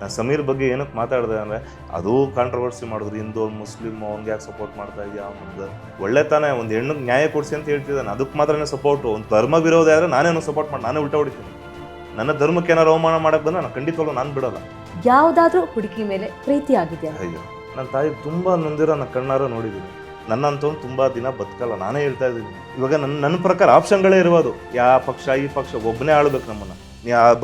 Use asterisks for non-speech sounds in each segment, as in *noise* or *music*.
ನಾನು ಸಮೀರ್ ಬಗ್ಗೆ ಏನಕ್ಕೆ ಮಾತಾಡಿದೆ ಅಂದರೆ ಅದು ಕಾಂಟ್ರವರ್ಸಿ ಮಾಡಿದ್ರು ಹಿಂದೂ ಮುಸ್ಲಿಮ್ ಅವ್ನಿಗೆ ಯಾಕೆ ಸಪೋರ್ಟ್ ಮಾಡ್ತಾ ಇದೆಯಾ? ಅವ್ನದ್ದು ಒಳ್ಳೆ ತಾನೇ ಒಂದು ಹೆಣ್ಣಿಗೆ ನ್ಯಾಯ ಕೊಡಿಸಿ ಅಂತ ಹೇಳ್ತಿದ್ದಾನೆ ಅದಕ್ಕೆ ಮಾತ್ರನೇ ಸಪೋರ್ಟು ಒಂದು ಧರ್ಮ ವಿರೋಧ ಆದರೆ ನಾನೇನು ಸಪೋರ್ಟ್ ಮಾಡಿ ನಾನೇ ಉಲ್ಟಾ ಹೊಡಿತೀನಿ. ನನ್ನ ಧರ್ಮಕ್ಕೆ ಏನಾರು ಅವಮಾನ ಮಾಡಕ್ಕೆ ಬಂದ್ರೆ ನಾನು ಖಂಡಿತವಾಗ್ಲೂ ನಾನು ಬಿಡೋಲ್ಲ. ಯಾವುದಾದ್ರೂ ಹುಡುಗಿ ಮೇಲೆ ಪ್ರೀತಿ ಆಗಿದೆ ಅಯ್ಯೋ ನನ್ನ ತಾಯಿ ತುಂಬ ನೊಂದಿರೋ ನನ್ನ ಕಣ್ಣಾರ ನೋಡಿದ್ದೀನಿ ನನ್ನಂತವ್ನು ತುಂಬ ದಿನ ಬದುಕಲ್ಲ ನಾನೇ ಹೇಳ್ತಾ ಇದ್ದೀನಿ. ಇವಾಗ ನನ್ನ ನನ್ನ ಪ್ರಕಾರ ಆಪ್ಷನ್ಗಳೇ ಇರ್ಬೋದು ಯಾವ ಪಕ್ಷ ಈ ಪಕ್ಷ ಒಬ್ಬನೇ ಆಳ್ಬೇಕು ನಮ್ಮನ್ನು.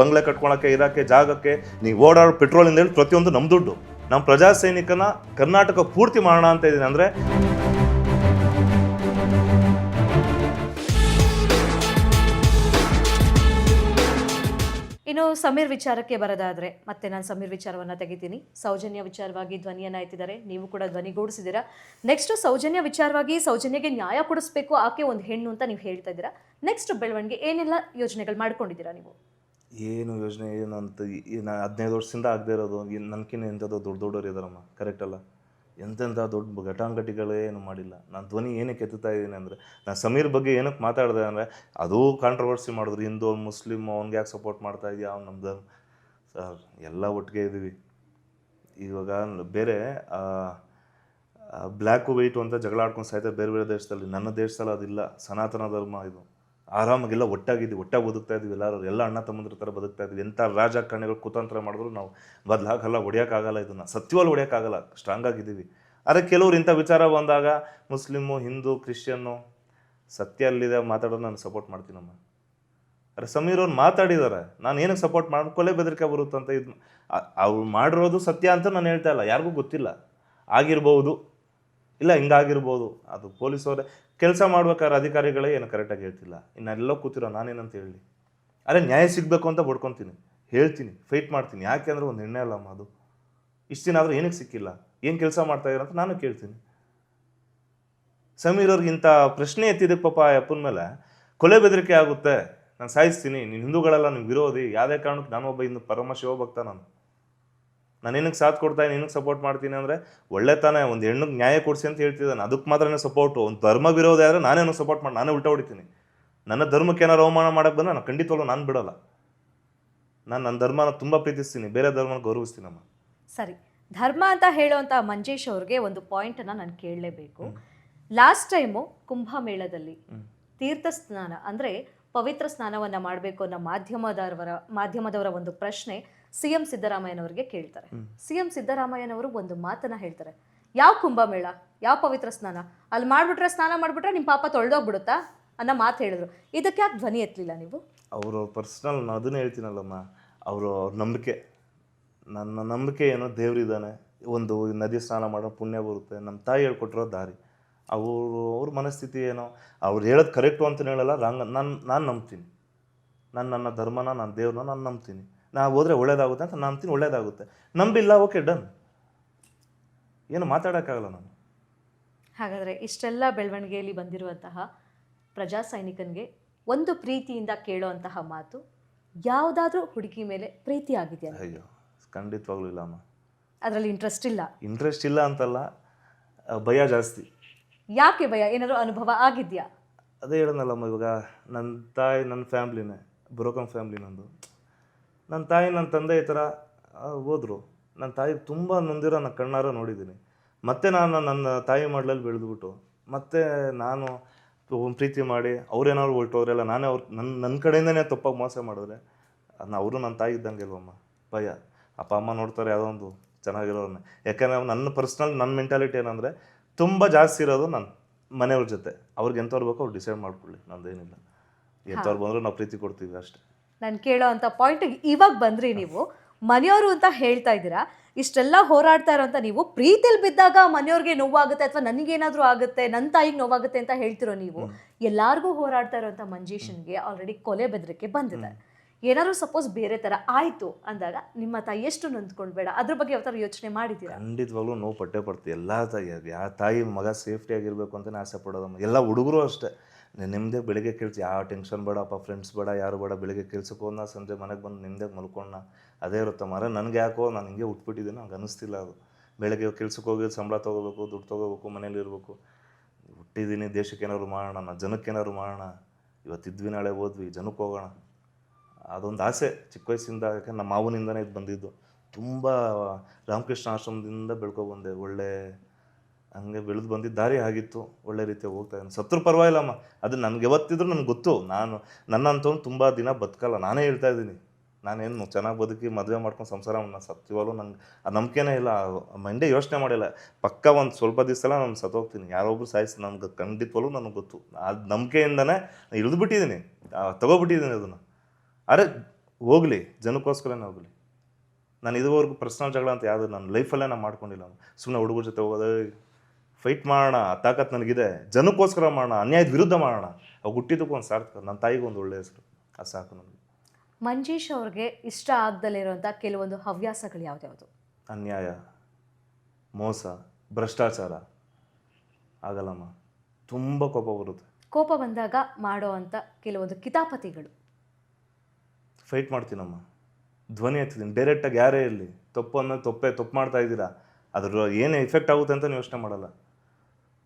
ಬಂಗ್ಲೆ ಕಟ್ಕೊಳಕ್ಕೆ ಇರೋಕ್ಕೆ ಜಾಗಕ್ಕೆ ನೀವು ಓಡಾಡೋ ಪೆಟ್ರೋಲಿಂದ ಹೇಳಿ ಪ್ರತಿಯೊಂದು ನಮ್ಮ ದುಡ್ಡು. ನಮ್ಮ ಪ್ರಜಾ ಸೈನಿಕನ ಕರ್ನಾಟಕ ಪೂರ್ತಿ ಮಾಡೋಣ ಅಂತ ಇದ್ದೀನಿ ಅಂದರೆ ಇನ್ನು ಸಮೀರ್ ವಿಚಾರಕ್ಕೆ ಬರೋದಾದರೆ, ಮತ್ತೆ ನಾನು ಸಮೀರ್ ವಿಚಾರವನ್ನು ತೆಗಿತೀನಿ. ಸೌಜನ್ಯ ವಿಚಾರವಾಗಿ ಧ್ವನಿಯನ್ನು ಎತ್ತಿದ್ದಾರೆ. ನೀವು ಕೂಡ ಧ್ವನಿಗೂಡಿಸಿದ್ದೀರಾ ನೆಕ್ಸ್ಟ್ ಸೌಜನ್ಯ ವಿಚಾರವಾಗಿ ಸೌಜನ್ಯಗೆ ನ್ಯಾಯ ಕೊಡಿಸ್ಬೇಕು, ಆಕೆ ಒಂದು ಹೆಣ್ಣು ಅಂತ ನೀವು ಹೇಳ್ತಾ ಇದ್ದೀರಾ? ನೆಕ್ಸ್ಟ್ ಬೆಳವಣಿಗೆ ಏನೆಲ್ಲ ಯೋಜನೆಗಳು ಮಾಡ್ಕೊಂಡಿದ್ದೀರಾ ನೀವು? ಏನು ಯೋಜನೆ, ಏನು ಅಂತ ಹದಿನೈದು ವರ್ಷದಿಂದ ಆಗದೆ ಇರೋದು ನನಗಿನ್ನ ಎಂಥದ್ದು ದೊಡ್ಡ ದೊಡ್ಡವ್ರು ಇದ್ದಾರಮ್ಮ ಕರೆಕ್ಟ್ ಅಲ್ಲ? ಎಂತೆಂಥ ದೊಡ್ಡ ಘಟಾಂಘಟಿಗಳೇ ಏನು ಮಾಡಿಲ್ಲ. ನಾನು ಧ್ವನಿ ಏನಕ್ಕೆ ಎತ್ತುತ್ತಾ ಇದ್ದೀನಿ ಅಂದರೆ ನಾನು ಸಮೀರ್ ಬಗ್ಗೆ ಏನಕ್ಕೆ ಮಾತಾಡಿದೆ ಅಂದರೆ, ಅದು ಕಾಂಟ್ರವರ್ಸಿ ಮಾಡಿದ್ರು. ಹಿಂದೂ, ಮುಸ್ಲಿಮ್, ಅವ್ನಿಗೆ ಯಾಕೆ ಸಪೋರ್ಟ್ ಮಾಡ್ತಾ ಇದೆಯಾ? ಅವ್ನು ನಮ್ದು ಸರ್, ಎಲ್ಲ ಒಟ್ಟಿಗೆ ಇದ್ದೀವಿ. ಇವಾಗ ಬೇರೆ ಬ್ಲ್ಯಾಕು ವೈಟು ಅಂತ ಜಗಳ ಆಡ್ಕೊಂಡು ಸಾಯ್ತಾರೆ ಬೇರೆ ಬೇರೆ ದೇಶದಲ್ಲಿ, ನನ್ನ ದೇಶದಲ್ಲಿ ಅದಿಲ್ಲ. ಸನಾತನ ಧರ್ಮ ಇದು. ಆರಾಮಾಗೆಲ್ಲ ಒಟ್ಟಾಗಿದ್ದೀವಿ ಒಟ್ಟಾಗಿ ಬದುಕ್ತಾ ಇದ್ದೀವಿ ಎಲ್ಲರೂ, ಎಲ್ಲ ಅಣ್ಣ ತಮ್ಮಂದ್ರ ಥರ ಬದುಕ್ತಾ ಇದ್ದೀವಿ ಎಂಥ ರಾಜಕಾರಣಿಗಳು ಕುತಂತ್ರ ಮಾಡಿದ್ರು ನಾವು ಬದಲಾಗಲ್ಲ, ಹೊಡಿಯೋಕ್ಕಾಗಲ್ಲ ಇದನ್ನು. ಸತ್ಯವಾಗಿ ಹೊಡಿಯೋಕ್ಕಾಗಲ್ಲ ಸ್ಟ್ರಾಂಗ್ ಆಗಿದ್ದೀವಿ. ಆದರೆ ಕೆಲವ್ರು ಇಂಥ ವಿಚಾರ ಬಂದಾಗ, ಮುಸ್ಲಿಮು, ಹಿಂದೂ, ಕ್ರಿಶ್ಚಿಯನ್ನು, ಸತ್ಯ ಅಲ್ಲಿದೆ ಮಾತಾಡೋದು ನಾನು ಸಪೋರ್ಟ್ ಮಾಡ್ತೀನಮ್ಮ. ಅರೆ ಸಮೀರ್ ಅವ್ರು ಮಾತಾಡಿದ್ದಾರೆ ನಾನು ಏನಕ್ಕೆ ಸಪೋರ್ಟ್ ಮಾಡಿ, ಕೊಲೆ ಬೆದರಿಕೆ ಬರುತ್ತಂತ ಇದು ಅವ್ರು ಮಾಡಿರೋದು ಸತ್ಯ ಅಂತ ನಾನು ಹೇಳ್ತಾ ಇಲ್ಲ, ಯಾರಿಗೂ ಗೊತ್ತಿಲ್ಲ. ಆಗಿರ್ಬೋದು ಇಲ್ಲ, ಹಿಂಗಾಗಿರ್ಬೋದು. ಅದು ಪೊಲೀಸವರೇ, ಕೆಲಸ ಮಾಡ್ಬೇಕಾದ್ರೆ ಅಧಿಕಾರಿಗಳೇ ಏನು ಕರೆಕ್ಟಾಗಿ ಹೇಳ್ತಿಲ್ಲ. ಇನ್ನೆಲ್ಲೋ ಕೂತಿರೋ ನಾನೇನಂತ ಹೇಳಿ. ಅದೇ ನ್ಯಾಯ ಸಿಗಬೇಕು ಅಂತ ಬಡ್ಕೊತೀನಿ ಹೇಳ್ತೀನಿ ಫೈಟ್ ಮಾಡ್ತೀನಿ. ಯಾಕೆ ಅಂದರೆ ಒಂದು ಹೆಣ್ಣೆ ಅಲ್ಲಮ್ಮ ಅದು. ಇಷ್ಟು ದಿನ ಆದರೂ ಏನಕ್ಕೆ ಸಿಕ್ಕಿಲ್ಲ? ಏನು ಕೆಲಸ ಮಾಡ್ತಾ ಅಂತ ನಾನು ಕೇಳ್ತೀನಿ. ಸಮೀರ್ ಅವ್ರಿಗೆ ಇಂಥ ಪ್ರಶ್ನೆ ಎತ್ತಿದ್ದಕ್ಕೆ ಪಾಪ ಅಪ್ಪನ ಮೇಲೆ. ಕೊಲೆ ಬೆದರಿಕೆ ಆಗುತ್ತೆ. ನಾನು ಸಾಯಿಸ್ತೀನಿ. ನೀನು ಹಿಂದೂಗಳೆಲ್ಲ ನೀವು ವಿರೋಧಿ. ಯಾವುದೇ ಕಾರಣಕ್ಕೆ ನಾನೊಬ್ಬ ಇನ್ನು ಪರಮ ಶಿವಭಕ್ತ ನಾನು. ನಾನು ನಿನಗೆ ಸಾಥ್ ಕೊಡ್ತಾ ಏನಕ್ಕೆ ಸಪೋರ್ಟ್ ಮಾಡ್ತೀನಿ ಅಂದರೆ ಒಳ್ಳೆ ತಾನೇ ಒಂದು ಹೆಣ್ಣಿಗೆ ನ್ಯಾಯ ಕೊಡಿಸಿ ಅಂತ ಹೇಳ್ತಿದ್ದಾನೆ. ಅದಕ್ಕೆ ಮಾತ್ರನೇ ಸಪೋರ್ಟು ಒಂದು ಧರ್ಮ ವಿರೋಧ ಆದರೆ ನಾನೇನು ಸಪೋರ್ಟ್ ಮಾಡಿ ನಾನೇ ಉಲ್ಟಾ ಹೊಡಿತೀನಿ ನನ್ನ ಧರ್ಮಕ್ಕೆ ಏನಾರು ಅವಮಾನ ಮಾಡೋಕ್ಕೆ ಬಂದರೆ ನಾನು ಖಂಡಿತವಾಗ್ಲೂ ನಾನು ಬಿಡೋಲ್ಲ. ನಾನು ನನ್ನ ಧರ್ಮನ ತುಂಬ ಪ್ರೀತಿಸ್ತೀನಿ ಬೇರೆ ಧರ್ಮನ ಗೌರವಿಸ್ತೀನಮ್ಮ. ಸರಿ. ಧರ್ಮ ಅಂತ ಹೇಳುವಂಥ ಮಂಜೇಶ್ ಅವ್ರಿಗೆ ಒಂದು ಪಾಯಿಂಟನ್ನು ನಾನು ಕೇಳಲೇಬೇಕು. ಲಾಸ್ಟ್ ಟೈಮು ಕುಂಭಮೇಳದಲ್ಲಿ ತೀರ್ಥ ಸ್ನಾನ ಅಂದರೆ ಪವಿತ್ರ ಸ್ನಾನವನ್ನು ಮಾಡಬೇಕು ಅನ್ನೋ ಮಾಧ್ಯಮದವರ ಮಾಧ್ಯಮದವರ ಒಂದು ಪ್ರಶ್ನೆ ಸಿ ಎಂ ಸಿದ್ದರಾಮಯ್ಯನವರಿಗೆ ಕೇಳ್ತಾರೆ. ಸಿ ಎಂ ಸಿದ್ದರಾಮಯ್ಯನವರು ಒಂದು ಮಾತನ್ನ ಹೇಳ್ತಾರೆ. ಯಾವ ಕುಂಭಮೇಳ? ಯಾವ ಪವಿತ್ರ ಸ್ನಾನ? ಅಲ್ಲಿ ಮಾಡ್ಬಿಟ್ರೆ ಸ್ನಾನ ಮಾಡ್ಬಿಟ್ರೆ ನಿಮ್ಮ ಪಾಪ ತೊಳೆದೋಗ್ಬಿಡುತ್ತಾ? ಅನ್ನೋ ಮಾತು ಹೇಳಿದ್ರು. ಇದಕ್ಕೆ ಯಾಕೆ ಧ್ವನಿ ಎತ್ತಲಿಲ್ಲ ನೀವು? ಅವರು ಪರ್ಸ್ನಲ್ ನಾನು ಅದನ್ನೇ ಹೇಳ್ತೀನಲ್ಲಮ್ಮ. ಅವರು ಅವ್ರ ನಂಬಿಕೆ. ನನ್ನ ನಂಬಿಕೆ ಏನೋ ದೇವರಿದ್ದಾನೆ. ಒಂದು ನದಿ ಸ್ನಾನ ಮಾಡೋ ಪುಣ್ಯ ಬರುತ್ತೆ. ನಮ್ಮ ತಾಯಿ ಹೇಳ್ಕೊಟ್ಟಿರೋ ದಾರಿ. ಅವರು ಅವ್ರ ಮನಸ್ಥಿತಿ ಏನೋ. ಅವ್ರು ಹೇಳೋದು ಕರೆಕ್ಟು ಅಂತಲೇ ಹೇಳಲ್ಲ. ರಾಂಗ್ ನಾನು ನಾನು ನಂಬ್ತೀನಿ. ನಾನು ನನ್ನ ಧರ್ಮನ ನಾನು ದೇವ್ರನ್ನ ನಾನು ನಂಬ್ತೀನಿ. ನಾ ಹೋದರೆ ಒಳ್ಳೇದಾಗುತ್ತೆ ಅಂತ ನಂಬ್ತೀನಿ ಒಳ್ಳೇದಾಗುತ್ತೆ. ನಂಬಿಲ್ಲ ಓಕೆ ಡನ್ ಏನು ಮಾತಾಡೋಕ್ಕಾಗಲ್ಲ ನಾನು. ಹಾಗಾದರೆ ಇಷ್ಟೆಲ್ಲ ಬೆಳವಣಿಗೆಯಲ್ಲಿ ಬಂದಿರುವಂತಹ ಪ್ರಜಾ ಸೈನಿಕನಿಗೆ ಒಂದು ಪ್ರೀತಿಯಿಂದ ಕೇಳುವಂತಹ ಮಾತು ಯಾವುದಾದ್ರೂ ಹುಡುಗಿ ಮೇಲೆ ಪ್ರೀತಿ ಆಗಿದೆಯಲ್ಲ ಅಯ್ಯೋ ಖಂಡಿತವಾಗ್ಲೂ ಇಲ್ಲ ಅಮ್ಮ. ಅದರಲ್ಲಿ ಇಂಟ್ರೆಸ್ಟ್ ಇಲ್ಲ. ಇಂಟ್ರೆಸ್ಟ್ ಇಲ್ಲ ಅಂತಲ್ಲ ಭಯ ಜಾಸ್ತಿ. ಯಾಕೆ ಭಯ? ಏನಾದರೂ ಅನುಭವ ಆಗಿದೆಯಾ? ಅದೇ ಹೇಳೋದಲ್ಲಮ್ಮ ಇವಾಗ ನನ್ನ ತಾಯಿ ನನ್ನ ಫ್ಯಾಮ್ಲಿನೇ ಬ್ರೋಕನ್ ಫ್ಯಾಮ್ಲಿ ನಂದು. ನನ್ನ ತಾಯಿ ನನ್ನ ತಂದೆ ಈ ಥರ ಹೋದರು. ನನ್ನ ತಾಯಿ ತುಂಬ ನೊಂದಿರೋ ನನ್ನ ಕಣ್ಣಾರ ನೋಡಿದ್ದೀನಿ. ಮತ್ತೆ ನಾನು ನನ್ನ ತಾಯಿ ಮಾಡಲಲ್ಲಿ ಬೆಳೆದ್ಬಿಟ್ಟು ಮತ್ತೆ ನಾನು ಪ್ರೀತಿ ಮಾಡಿ ಅವ್ರೇನಾದ್ರು ಹೊರಟೋದ್ರೆಲ್ಲ ನಾನೇ ಅವ್ರು ನನ್ನ ನನ್ನ ಕಡೆಯಿಂದನೇ ತಪ್ಪಾಗಿ ಮೋಸ ಮಾಡಿದ್ರೆ ಅದನ್ನ ಅವರು ನನ್ನ ತಾಯಿ ಇದ್ದಂಗೆ ಅಲ್ವಮ್ಮ ಭಯ. ಅಪ್ಪ ಅಮ್ಮ ನೋಡ್ತಾರೆ ಯಾವುದೋ ಒಂದು ಚೆನ್ನಾಗಿರೋರನ್ನ ಯಾಕಂದರೆ ನನ್ನ ಪರ್ಸ್ನಲ್ ನನ್ನ ಮೆಂಟಾಲಿಟಿ ಏನಂದರೆ ತುಂಬ ಜಾಸ್ತಿ ಇರೋದು ನಾನು ಮನೆಯವ್ರ ಜೊತೆ. ಅವ್ರಿಗೆ ಎಂಥವ್ರು ಬೇಕೋ ಅವ್ರು ಡಿಸೈಡ್ ಮಾಡ್ಕೊಳ್ಳಿ ನಂದೇನಿಲ್ಲ. ಎಂಥವ್ರು ಬಂದರೂ ನಾವು ಪ್ರೀತಿ ಕೊಡ್ತೀವಿ ಅಷ್ಟೇ. ನಾನು ಕೇಳೋ ಅಂಥ ಪಾಯಿಂಟಿಗೆ ಇವಾಗ ಬಂದ್ರಿ ನೀವು ಮನೆಯವರು ಅಂತ ಹೇಳ್ತಾ ಇದ್ದೀರಾ ಇಷ್ಟೆಲ್ಲ ಹೋರಾಡ್ತಾ ಇರೋಂಥ ನೀವು ಪ್ರೀತಿಲಿ ಬಿದ್ದಾಗ ಮನೆಯವ್ರಿಗೆ ನೋವಾಗುತ್ತೆ ಅಥವಾ ನನಗೇನಾದರೂ ಆಗುತ್ತೆ ನನ್ನ ತಾಯಿಗೆ ನೋವಾಗುತ್ತೆ ಅಂತ ಹೇಳ್ತಿರೋ ನೀವು ಎಲ್ಲಾರ್ಗೂ ಹೋರಾಡ್ತಾ ಇರೋಂಥ ಮಂಜೇಶನ್ಗೆ ಆಲ್ರೆಡಿ ಕೊಲೆ ಬೆದರಿಕೆ ಬಂದಿದೆ. ಏನಾದ್ರು ಸಪೋಸ್ ಬೇರೆ ಥರ ಆಯಿತು ಅಂದಾಗ ನಿಮ್ಮ ತಾಯಿ ಎಷ್ಟು ನೊಂದ್ಕೊಳ್ಬೇಡ ಅದ್ರ ಬಗ್ಗೆ ಯಾವ ಥರ ಯೋಚನೆ ಮಾಡಿದ್ದೀರಾ? ಖಂಡಿತವಾಗ್ಲೂ ನೋವು ಪಟ್ಟೆ ಪಡ್ತೀವಿ. ಎಲ್ಲ ತಾಯಿ ಯಾವ ತಾಯಿ ಮಗ ಸೇಫ್ಟಿ ಆಗಿರಬೇಕು ಅಂತಲೇ ಆಸೆ ಪಡೋದಮ್ಮ ಎಲ್ಲ ಹುಡುಗರು ಅಷ್ಟೇ. ನಿಮ್ಮದೇ ಬೆಳಿಗ್ಗೆ ಕೇಳ್ತಿ ಯಾವ ಟೆನ್ಷನ್ ಬೇಡಪ್ಪ ಫ್ರೆಂಡ್ಸ್ ಬೇಡ, ಯಾರು ಬೇಡ, ಬೆಳಿಗ್ಗೆ ಕೆಲ್ಸಕ್ಕೆ ಹೋದ ಸಂಜೆ ಮನೆಗೆ ಬಂದು ನಿಮ್ಮದೇ ಮಲ್ಕೊಂಡ ಅದೇ ಇರುತ್ತೆ ಮರ ನನಗೆ ಯಾಕೋ, ನಾನು ಹಿಂಗೆ ಉಟ್ಬಿಟ್ಟಿದ್ದೀನಿ. ನಂಗೆ ಅನಿಸ್ತಿಲ್ಲ ಅದು. ಬೆಳಗ್ಗೆ ಕೆಲ್ಸಕ್ಕೆ ಹೋಗಿ ಸಂಬಳ ತೊಗೋಬೇಕು, ದುಡ್ಡು ತೊಗೋಬೇಕು, ಮನೇಲಿ ಇರಬೇಕು. ಹುಟ್ಟಿದ್ದೀನಿ ದೇಶಕ್ಕೆ ಏನಾದ್ರು ಮಾಡೋಣ ನಾನು ಜನಕ್ಕೆ ಏನಾದ್ರು ಮಾಡೋಣ. ಇವತ್ತಿದ್ವಿ, ನಾಳೆ ಹೋದ್ವಿ, ಜನಕ್ಕೆ ಹೋಗೋಣ. ಅದೊಂದು ಆಸೆ. ಚಿಕ್ಕ ವಯಸ್ಸಿಂದ ಯಾಕಂದ್ರೆ ನಮ್ಮ ಮಾವನಿಂದನೇ ಇದು ಬಂದಿದ್ದು. ತುಂಬ ರಾಮಕೃಷ್ಣ ಆಶ್ರಮದಿಂದ ಬೆಳ್ಕೊ ಬಂದೆ. ಒಳ್ಳೆ ಹಂಗೆ ಬೆಳೆದು ಬಂದಿದ್ದ ದಾರಿ ಆಗಿತ್ತು. ಒಳ್ಳೆ ರೀತಿಯಾಗಿ ಹೋಗ್ತಾ ಇದ್ದೀನಿ. ಸತ್ರು ಪರವಾಗಿಲ್ಲಮ್ಮ ಅದು ನನಗೆ ಯಾವತ್ತಿದ್ರು ನನಗೆ ಗೊತ್ತು. ನಾನು ನನ್ನಂತೂ ತುಂಬ ದಿನ ಬದುಕಲ್ಲ. ನಾನೇ ಹೇಳ್ತಾ ಇದ್ದೀನಿ. ನಾನೇನು ಚೆನ್ನಾಗಿ ಬದುಕಿ ಮದುವೆ ಮಾಡ್ಕೊಂಡು ಸಂಸಾರ ನಾನು ಸತ್ಯವಾಗಲೂ ನಂಗೆ ಆ ನಂಬಿಕೆನೇ ಇಲ್ಲ. ಮಂಡೆ ಯೋಚನೆ ಮಾಡಿಲ್ಲ. ಪಕ್ಕ ಒಂದು ಸ್ವಲ್ಪ ದಿವಸಲ್ಲ ನಾನು ಸತ್ತೋಗ್ತೀನಿ. ಯಾರೊಬ್ರು ಸಾಯಿಸಿ ನನಗೆ ಖಂಡಿತವಾಗ್ಲೂ ನನಗೆ ಗೊತ್ತು. ಆ ನಂಬಿಕೆಯಿಂದನೇ ಇಳಿದ್ಬಿಟ್ಟಿದ್ದೀನಿ. ತಗೋಬಿಟ್ಟಿದ್ದೀನಿ ಅದನ್ನು. ಅರೆ ಹೋಗಲಿ ಜನಕ್ಕೋಸ್ಕರನೇ ಹೋಗಲಿ. ನಾನು ಇದುವರೆಗೂ ಪರ್ಸ್ನಲ್ ಜಗಳ ಅಂತ ಯಾವುದು ನಾನು ಲೈಫಲ್ಲೇ ನಾನು ಮಾಡ್ಕೊಂಡಿಲ್ಲ. ಸುಮ್ಮನೆ ಹುಡುಗರ ಜೊತೆ ಹೋಗೋದು ಫೈಟ್ ಮಾಡೋಣ ತಾಕತ್ ನನಗಿದೆ ಜನಕ್ಕೋಸ್ಕರ ಮಾಡೋಣ ಅನ್ಯಾಯದ ವಿರುದ್ಧ ಮಾಡೋಣ. ಅವು ಹುಟ್ಟಿದ್ದಕ್ಕೂ ಒಂದು ಸಾರ್ಥಕ ನನ್ನ ತಾಯಿಗೆ ಒಂದು ಒಳ್ಳೆಯ ಹೆಸರು. ಅದು ಸಾಕು ನನಗೆ. ಮಂಜೇಶ್ ಅವ್ರಿಗೆ ಇಷ್ಟ ಆಗ್ದಲ್ಲಿರುವಂಥ ಕೆಲವೊಂದು ಹವ್ಯಾಸಗಳು ಯಾವ್ದ್ಯಾವುದು ಅನ್ಯಾಯ ಮೋಸ ಭ್ರಷ್ಟಾಚಾರ. ಆಗಲ್ಲಮ್ಮ. ತುಂಬ ಕೋಪ ಬರುತ್ತೆ. ಕೋಪ ಬಂದಾಗ ಮಾಡೋ ಅಂಥ ಕೆಲವೊಂದು ಕಿತಾಪತಿಗಳು. ಫೈಟ್ ಮಾಡ್ತೀನಮ್ಮ. ಧ್ವನಿ ಹಚ್ತೀನಿ ಡೈರೆಕ್ಟಾಗಿ ಯಾರೇ ಇರಲಿ ತಪ್ಪು ಅನ್ನೋದು ತಪ್ಪೇ ತಪ್ಪು ಮಾಡ್ತಾ ಇದ್ದೀರಾ? ಅದ್ರ ಏನು ಎಫೆಕ್ಟ್ ಆಗುತ್ತೆ ಅಂತ ಯೋಚನೆ ಮಾಡಲ್ಲ.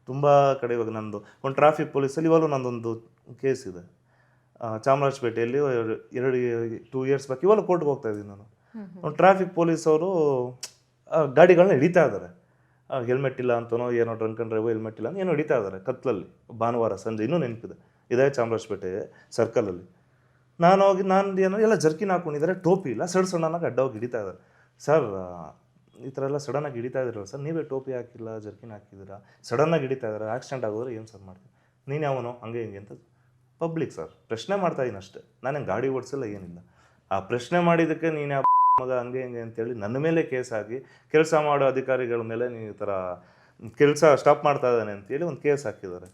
ತುಂಬ ಕಡೆ ಇವಾಗ ನಂದು ಒಂದು ಟ್ರಾಫಿಕ್ ಪೊಲೀಸಲ್ಲಿ ಇವಾಗಲೂ ನಂದೊಂದು ಕೇಸ್ ಇದೆ. ಚಾಮರಾಜಪೇಟೆಯಲ್ಲಿ ಎರಡು- ಎರಡು ಟೂ ಇಯರ್ಸ್ ಬ್ಯಾಕ್ ಇವಾಗ ಕೋರ್ಟ್ಗೆ ಹೋಗ್ತಾ ಇದ್ದೀನಿ ನಾನು. ಒಂದು ಟ್ರಾಫಿಕ್ ಪೊಲೀಸವರು ಗಾಡಿಗಳನ್ನ ಹಿಡಿತಾ ಇದ್ದಾರೆ. ಹೆಲ್ಮೆಟ್ ಇಲ್ಲ ಅಂತನೋ ಏನೋ ಡ್ರಂಕ್ ಅಂಡ್ ಡ್ರೈವ್ ಹೆಲ್ಮೆಟ್ ಇಲ್ಲ ಅಂತ ಏನೋ ಹಿಡಿತಾ ಇದ್ದಾರೆ ಕತ್ತಲಲ್ಲಿ ಭಾನುವಾರ ಸಂಜೆ ಇನ್ನೂ ನೆನಪಿದೆ. ಇದೇ ಚಾಮರಾಜಪೇಟೆ ಸರ್ಕಲಲ್ಲಿ ನಾನು ಹೋಗಿ ನಾನು ಏನೋ, ಎಲ್ಲ ಜರ್ಕಿನ್ ಹಾಕೊಂಡಿದ್ದಾರೆ, ಟೋಪಿ ಇಲ್ಲ ಸಣ್ಣ ಸಣ್ಣನಾಗಿ ಅಡ್ಡ ಹೋಗಿ ಹಿಡಿತಾ ಇದ್ದಾರೆ. ಸರ್ ಈ ಥರ ಎಲ್ಲ ಸಡನ್ನಾಗಿ ಹಿಡಿತಾ ಇದ್ದೀರಲ್ಲ ಸರ್? ನೀವೇ ಟೋಪಿ ಹಾಕಿಲ್ಲ, ಜರ್ಕಿನ್ ಹಾಕಿದ್ದೀರಾ? ಸಡನ್ನಾಗಿ ಹಿಡಿತಾ ಇದ್ದಾರೆ, ಆಕ್ಸಿಡೆಂಟ್ ಆಗೋದ್ರೆ ಏನು ಸರ್ ಮಾಡ್ತೀನಿ ನೀನು ಯಾವನು? ಹಂಗೆ ಹಿಂಗೆ ಅಂತ ಪಬ್ಲಿಕ್ ಸರ್, ಪ್ರಶ್ನೆ ಮಾಡ್ತಾ ಇದ್ದೀನಿ ಅಷ್ಟೇ. ನಾನೇನು ಗಾಡಿ ಓಡಿಸಲ್ಲ ಏನಿಲ್ಲ. ಆ ಪ್ರಶ್ನೆ ಮಾಡಿದ್ದಕ್ಕೆ ನೀನು ಯಾವ *laughs* ಮಗ, ಹಂಗೆ ಹಿಂಗೆ ಅಂತೇಳಿ ನನ್ನ ಮೇಲೆ ಕೇಸ್ ಹಾಕಿ ಕೆಲಸ ಮಾಡೋ ಅಧಿಕಾರಿಗಳ ಮೇಲೆ ನೀವು ಈ ಥರ ಕೆಲಸ ಸ್ಟಾಪ್ ಮಾಡ್ತಾ ಇದ್ದಾನೆ ಅಂತೇಳಿ ಒಂದು ಕೇಸ್ ಹಾಕಿದ್ದಾರೆ.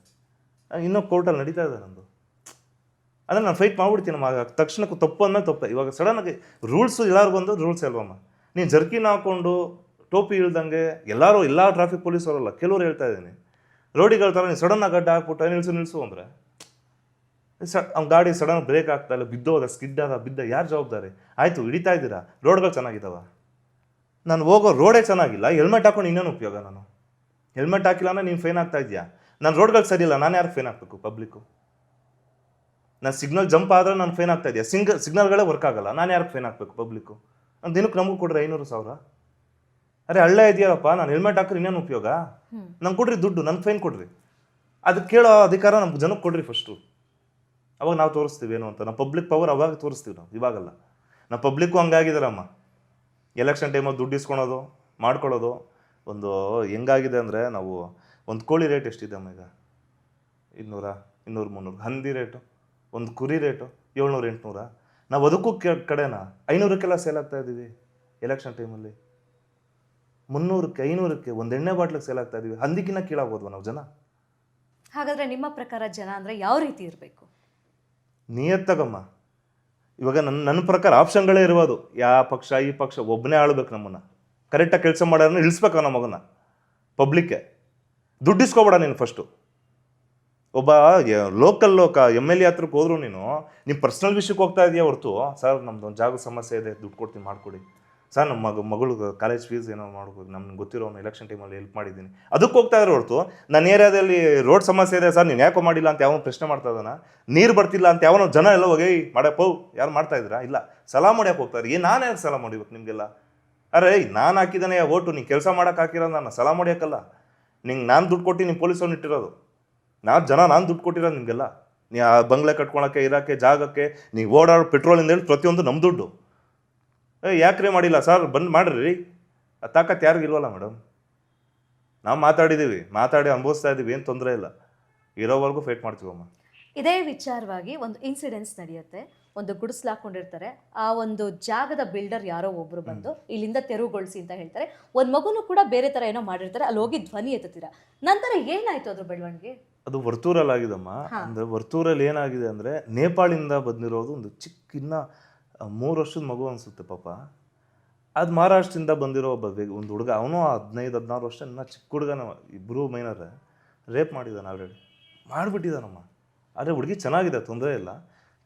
ಇನ್ನೂ ಕೋರ್ಟಲ್ಲಿ ನಡೀತಾ ಇದೆ ನಂದು. ಅಂದರೆ ನಾನು ಫೈಟ್ ಮಾಡ್ಬಿಡ್ತೀನಿ ನಮ್ಮ ತಕ್ಷಣಕ್ಕೂ ತಪ್ಪು ಅಂದಮೇಲೆ ತಪ್ಪು. ಇವಾಗ ಸಡನ್ನಾಗಿ ರೂಲ್ಸು ಎಲ್ಲರೂ ಬಂದು ರೂಲ್ಸ್ ಅಲ್ವಮ್ಮ ನೀನು ಜರ್ಕಿನ್ ಹಾಕ್ಕೊಂಡು ಟೋಪಿ ಇಳ್ದಂಗೆ ಎಲ್ಲರೂ, ಎಲ್ಲ ಟ್ರಾಫಿಕ್ ಪೊಲೀಸ್ ಅವರಲ್ಲ, ಕೆಲವ್ರು ಹೇಳ್ತಾ ಇದ್ದೀನಿ. ರೋಡಿಗಳ ಥರ ನೀನು ಸಡನ್ನಾಗಿ ಗಡ್ಡ ಹಾಕ್ಬಿಟ್ಟು ನಿಲ್ಸು ನಿಲ್ಸು ಅಂದರೆ? ಸ, ಅವ್ನ ಗಾಡಿ ಸಡನ್ ಬ್ರೇಕ್ ಆಗ್ತಾ ಇಲ್ಲ, ಬಿದ್ದೋದ ಸ್ಕಿಡ್ ಆದ, ಬಿದ್ದ, ಯಾರು ಜವಾಬ್ದಾರಿ? ಆಯಿತು, ಹಿಡಿತಾ ಇದ್ದೀರಾ? ರೋಡ್ಗಳು ಚೆನ್ನಾಗಿದ್ದಾವ ನಾನು ಹೋಗೋ ರೋಡೇ ಚೆನ್ನಾಗಿಲ್ಲ ಹೆಲ್ಮೆಟ್ ಹಾಕೊಂಡು ಇನ್ನೇನು ಉಪಯೋಗ ನಾನು? ಹೆಲ್ಮೆಟ್ ಹಾಕಿಲ್ಲ ಅಂದರೆ ನೀನು ಫೈನ್ ಆಗ್ತಾ ಇದೆಯಾ ನಾನು ರೋಡ್ಗಳು ಸರಿ ಇಲ್ಲ, ನಾನು ಯಾರು ಫೈನ್ ಹಾಕ್ಬೇಕು ಪಬ್ಲಿಕ್ಕು ನಾನು ಸಿಗ್ನಲ್ ಜಂಪ್ ಆದರೆ ನಾನು ಫೈನ್ ಆಗ್ತಾ ಇದೆಯಾ ಸಿಂಗ್ ಸಿಗ್ನಲ್ಗಳೇ ವರ್ಕ್ ಆಗಲ್ಲ. ನಾನು ಯಾರಿಗೆ ಫೈನ್ ಹಾಕ್ಬೇಕು ಪಬ್ಲಿಕ್ಕು ನಾನು ದಿನಕ್ಕೆ ನಮಗೂ ಕೊಡ್ರಿ ಐನೂರು ಸಾವಿರ. ಅರೆ ಹಳ್ಳೆ ಇದೆಯಲ್ಲಪ್ಪ ನಾನು ಹೆಲ್ಮೆಟ್ ಹಾಕಿದ್ರೆ ಇನ್ನೇನು ಉಪಯೋಗ? ನಂಗೆ ಕೊಡ್ರಿ ದುಡ್ಡು ನಂಗೆ ಫೈನ್ ಕೊಡ್ರಿ. ಅದಕ್ಕೆ ಕೇಳೋ ಅಧಿಕಾರ ನಮ್ಗೆ ಜನಕ್ಕೆ ಕೊಡ್ರಿ ಫಸ್ಟು ಅವಾಗ ನಾವು ತೋರಿಸ್ತೀವಿ ಏನು ಅಂತ. ನಾವು ಪಬ್ಲಿಕ್ ಪವರ್ ಅವಾಗ ತೋರಿಸ್ತೀವಿ ನಾವು ಇವಾಗಲ್ಲ. ನಮ್ಮ ಪಬ್ಲಿಕ್ಕು ಹಂಗಾಗಿದಾರಮ್ಮ ಎಲೆಕ್ಷನ್ ಟೈಮಲ್ಲಿ ದುಡ್ಡು ಇಸ್ಕೊಳೋದು ಮಾಡ್ಕೊಳ್ಳೋದು ಒಂದು ಹೆಂಗಾಗಿದೆ ಅಂದರೆ ನಾವು ಒಂದು ಕೋಳಿ ರೇಟ್ ಎಷ್ಟಿದೆ ಅಮ್ಮ ಈಗ? ಇನ್ನೂರ ಇನ್ನೂರು ಮುನ್ನೂರು. ಹಂದಿ ರೇಟು ಒಂದು ಕುರಿ ರೇಟು ಏಳ್ನೂರು ಎಂಟುನೂರ. ನಾವು ಅದಕ್ಕೂ ಕೆ ಕಡೆನಾ? ಐನೂರಕ್ಕೆಲ್ಲ ಸೇಲ್ ಆಗ್ತಾ ಇದ್ದೀವಿ ಎಲೆಕ್ಷನ್ ಟೈಮಲ್ಲಿ ಮುನ್ನೂರಕ್ಕೆ ಐನೂರಕ್ಕೆ ಒಂದು ಎಣ್ಣೆ ಬಾಟ್ಲಿಗೆ ಸೇಲ್ ಆಗ್ತಾ ಇದ್ದೀವಿ ಹಂದಿಕಿನ ಕೀಳಾಗೋದ್ವ ನಾವು ಜನ. ಹಾಗಾದರೆ ನಿಮ್ಮ ಪ್ರಕಾರ ಜನ ಅಂದರೆ ಯಾವ ರೀತಿ ಇರಬೇಕು? ನಿಯತ್ತಾಗಮ್ಮ ಇವಾಗ ನನ್ನ ನನ್ನ ಪ್ರಕಾರ ಆಪ್ಷನ್ಗಳೇ ಇರ್ಬೋದು. ಯಾವ ಪಕ್ಷ ಈ ಪಕ್ಷ ಒಬ್ಬನೇ ಆಳ್ಬೇಕು ನಮ್ಮನ್ನು. ಕರೆಕ್ಟಾಗಿ ಕೆಲಸ ಮಾಡೋದನ್ನ ಇಳಿಸ್ಬೇಕು ನಮ್ಮ ಮಗನ ಪಬ್ಲಿಕ್ಕೆ ದುಡ್ಡು ಇಸ್ಕೊಬೇಡ ನೀನು ಫಸ್ಟು ಒಬ್ಬ ಲೋಕಲ್ ಲೋಕ ಎಂ ಎಲ್ ಎ ಹತ್ರಕ್ಕೆ ಹೋದ್ರು ನೀನು ನಿಮ್ಮ ಪರ್ಸ್ನಲ್ ವಿಷಯಕ್ಕೆ ಹೋಗ್ತಾ ಇದೆಯಾ ಹೊರ್ತು? ಸರ್, ನಮ್ದು ಒಂದು ಜಾಗ ಸಮಸ್ಯೆ ಇದೆ, ದುಡ್ಡು ಕೊಡ್ತೀನಿ, ಮಾಡಿಕೊಡಿ. ಸರ್ ನಮ್ಮ ಮಗ, ಮಗಳು ಕಾಲೇಜ್ ಫೀಸ್ ಏನೋ ಮಾಡ್ಬೋದು, ನಮ್ಗೆ ಗೊತ್ತಿರೋ ಎಲೆಕ್ಷನ್ ಟೈಮಲ್ಲಿ ಹೆಲ್ಪ್ ಮಾಡಿದ್ದೀನಿ. ಅದಕ್ಕೆ ಹೋಗ್ತಾ ಇರೋ ಹೊರತು, ನನ್ನ ಏರಿಯಾದಲ್ಲಿ ರೋಡ್ ಸಮಸ್ಯೆ ಇದೆ, ಸರ್, ನೀನು ಯಾಕೋ ಮಾಡಿಲ್ಲ? ಅಂತ ಯಾವ ಪ್ರಶ್ನೆ ಮಾಡ್ತಾ ಇದ್ದಾನ. ನೀರು ಬರ್ತಿಲ್ಲ ಅಂತ ಯಾವನೋ ಜನ ಎಲ್ಲ ಹೋಗಿ ಮಾಡಪ್ಪ ಯಾರು ಮಾಡ್ತಾ ಇದ್ದೀರಾ? ಇಲ್ಲ, ಸಲಾ ಮಾಡ್ಯಕ್ಕೆ ಹೋಗ್ತಾರೆ ಏನು ನಾನು ಯಾಕೆ ಸಲಾ ಮಾಡಿಬೇಕು ನಿಮಗೆಲ್ಲ? ಅರೆ ನಾನು ಹಾಕಿದ್ದಾನೆ ಓಟು, ನೀನು ಕೆಲಸ ಮಾಡೋಕೆ ಹಾಕಿರೋ ನಾನು ಸಲಾ ಮಾಡ್ಯಾಕಲ್ಲ. ನಿಂಗೆ ನಾನು ದುಡ್ಡು ಕೊಟ್ಟು ನಿಮ್ಮ ಪೊಲೀಸವ್ನು ಇಟ್ಟಿರೋದು. ನಾನು ಜನ ನಾನು ದುಡ್ಡು ಕೊಟ್ಟಿರೋ ನಿಮಗೆಲ್ಲ. ನೀ ಆ ಬಂಗ್ಲೆ ಕಟ್ಕೊಳಕ್ಕೆ ಇರೋಕ್ಕೆ ಜಾಗಕ್ಕೆ ನೀವು ಓಡಾಡೋ ಪೆಟ್ರೋಲಿಂದ ಹೇಳಿ ಪ್ರತಿಯೊಂದು ನಮ್ಮ ದುಡ್ಡು. ಏ ಯಾಕ್ರೆ ಮಾಡಿಲ್ಲ? ಸರ್ ಬಂದು ಮಾಡಿರಿ. ಆ ತಾಕತ್ ಯಾರಿಗೂ ಇಲ್ವಲ್ಲ ಮೇಡಮ್? ನಾವು ಮಾತಾಡಿದ್ದೀವಿ ಮಾತಾಡಿ ಅನುಭವಿಸ್ತಾ ಇದ್ದೀವಿ ಏನು ತೊಂದರೆ ಇಲ್ಲ. ಇರೋವರೆಗೂ ಫೇಟ್ ಮಾಡ್ತೀವಮ್ಮ. ಇದೇ ವಿಚಾರವಾಗಿ ಒಂದು ಇನ್ಸಿಡೆನ್ಸ್ ನಡೆಯುತ್ತೆ. ಒಂದು ಗುಡಿಸ್ಲು ಹಾಕೊಂಡಿರ್ತಾರೆ. ಆ ಒಂದು ಜಾಗದ ಬಿಲ್ಡರ್ ಯಾರೋ ಒಬ್ರು ಬಂದು ಇಲ್ಲಿಂದ ತೆರವುಗೊಳಿಸಿ ಅಂತ ಹೇಳ್ತಾರೆ. ಒಂದು ಮಗುನು ಕೂಡ ಬೇರೆ ಥರ ಏನೋ ಮಾಡಿರ್ತಾರೆ. ಅಲ್ಲಿ ಹೋಗಿ ಧ್ವನಿ ಎತ್ತುತ್ತೀರಾ? ನಂತರ ಏನಾಯಿತು ಅದ್ರ ಬೆಳವಣಿಗೆ? ಅದು ವರ್ತೂರಲ್ಲಿ ಆಗಿದಮ್ಮ ಅಂದರೆ ವರ್ತೂರಲ್ಲಿ ಏನಾಗಿದೆ ಅಂದರೆ ನೇಪಾಳಿಂದ ಬಂದಿರೋದು ಒಂದು ಚಿಕ್ಕ ಇನ್ನ ಮೂರು ವರ್ಷದ ಮಗು ಅನಿಸುತ್ತೆ ಪಾಪ. ಅದು ಮಹಾರಾಷ್ಟ್ರದಿಂದ ಬಂದಿರೋ ಒಬ್ಬ ಒಂದು ಹುಡುಗ. ಅವನು ಹದಿನೈದು ಹದಿನಾರು ವರ್ಷ ಇನ್ನ ಚಿಕ್ಕ ಹುಡುಗನ ಇಬ್ಬರು ಮೈನರ್ ರೇಪ್ ಮಾಡಿದ್ದಾನೆ ಆಲ್ರೆಡಿ ಮಾಡಿಬಿಟ್ಟಿದ್ದಾನಮ್ಮ. ಆದರೆ ಹುಡುಗಿ ಚೆನ್ನಾಗಿದೆ ತೊಂದರೆ ಇಲ್ಲ.